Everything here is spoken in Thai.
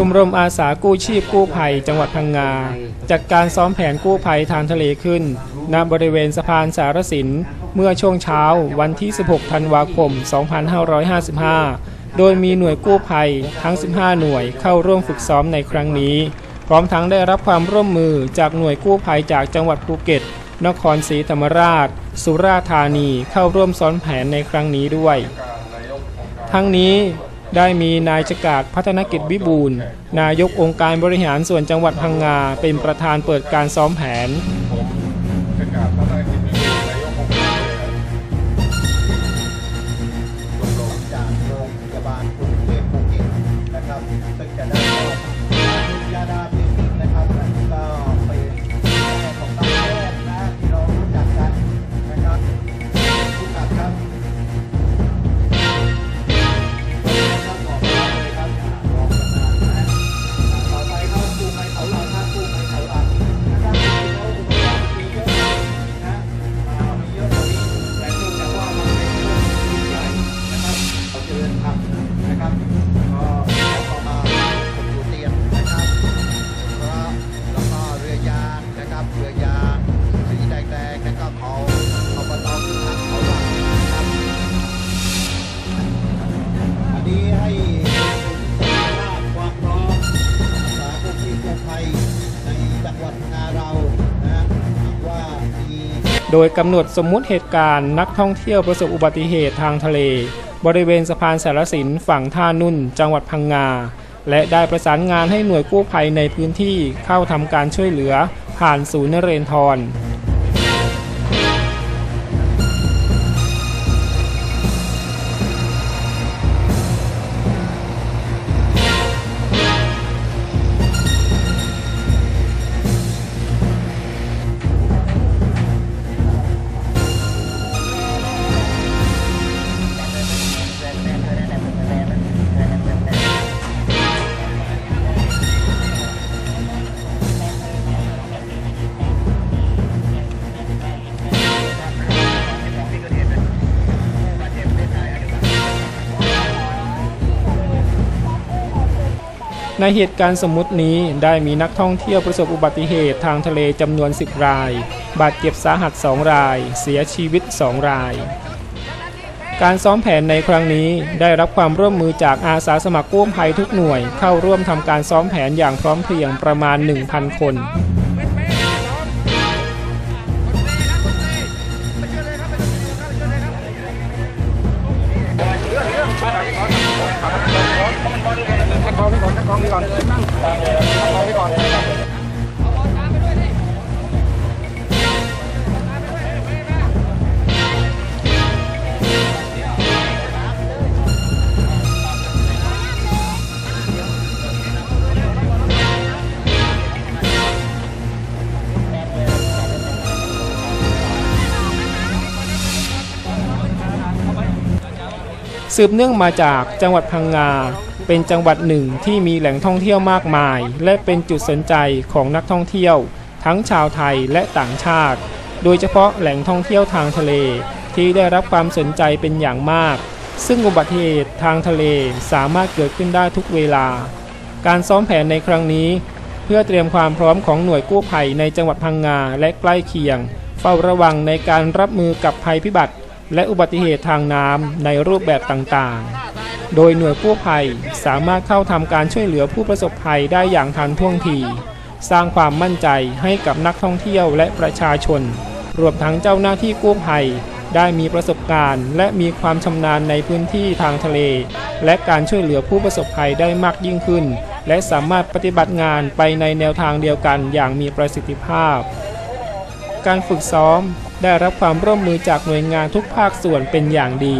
ชมรมอาสากู้ชีพกู้ภัย จังหวัดพังงา จัดการซ้อมแผนกู้ภัยทางทะเลขึ้น ณ บริเวณสะพานสารสิน เมื่อช่วงเช้าวันที่ 16 ธันวาคม 2555 โดยมีหน่วยกู้ภัยทั้ง 15 หน่วยเข้าร่วมฝึกซ้อมในครั้งนี้ พร้อมทั้งได้รับความร่วมมือจากหน่วยกู้ภัยจากจังหวัดภูเก็ต นครศรีธรรมราช สุราษฎร์ธานีเข้าร่วมซ้อมแผนในครั้งนี้ด้วย ทั้งนี้ ได้มีนายชกาดพัฒนกิจวิบูลนายกองค์การบริหารส่วนจังหวัดพังงา เป็นประธานเปิดการซ้อมแผน โดยกำหนดสมมุติเหตุการณ์นักท่องเที่ยวประสบอุบัติเหตุทางทะเล บริเวณสะพานสารสินฝั่งท่านุ่น จังหวัดพังงา และได้ประสานงานให้หน่วยกู้ภัยในพื้นที่เข้าทำการช่วยเหลือ ผ่านศูนย์นเรนทร ในเหตุการณ์สมมุตินี้ได้มีนักท่องเที่ยวประสบอุบัติเหตุทางทะเลจำนวน 10 ราย บาดเจ็บสาหัส 2 ราย เสียชีวิต 2 ราย การซ้อมแผนในครั้งนี้ได้รับความร่วมมือจากอาสาสมัครกู้ภัยทุกหน่วย เข้าร่วมทำการซ้อมแผนอย่างพร้อมเพรียงประมาณ 1,000 คน สืบเนื่องมาจากจังหวัดพังงา เป็นจังหวัดหนึ่งที่มีแหล่งท่องเที่ยวมากมาย และเป็นจุดสนใจของนักท่องเที่ยว ทั้งชาวไทยและต่างชาติ โดยเฉพาะแหล่งท่องเที่ยวทางทะเล ที่ได้รับความสนใจเป็นอย่างมาก ซึ่งอุบัติเหตุทางทะเลสามารถเกิดขึ้นได้ทุกเวลา การซ้อมแผนในครั้งนี้ เพื่อเตรียมความพร้อมของหน่วยกู้ภัยในจังหวัดพังงาและใกล้เคียง เฝ้าระวังในการรับมือกับภัยพิบัติ และอุบัติเหตุทางน้ำในรูปแบบต่างๆ โดยหน่วยกู้ภัยสามารถเข้าทำการช่วยเหลือผู้ประสบภัยได้อย่างทันท่วงที สร้างความมั่นใจให้กับนักท่องเที่ยวและประชาชน รวมทั้งเจ้าหน้าที่กู้ภัย ได้มีประสบการณ์ และมีความชำนาญในพื้นที่ทางทะเล และการช่วยเหลือผู้ประสบภัยได้มากยิ่งขึ้น และสามารถปฏิบัติงานไปในแนวทางเดียวกันอย่างมีประสิทธิภาพ การฝึกซ้อมได้รับความร่วมมือจากหน่วยงานทุกภาคส่วนเป็นอย่างดี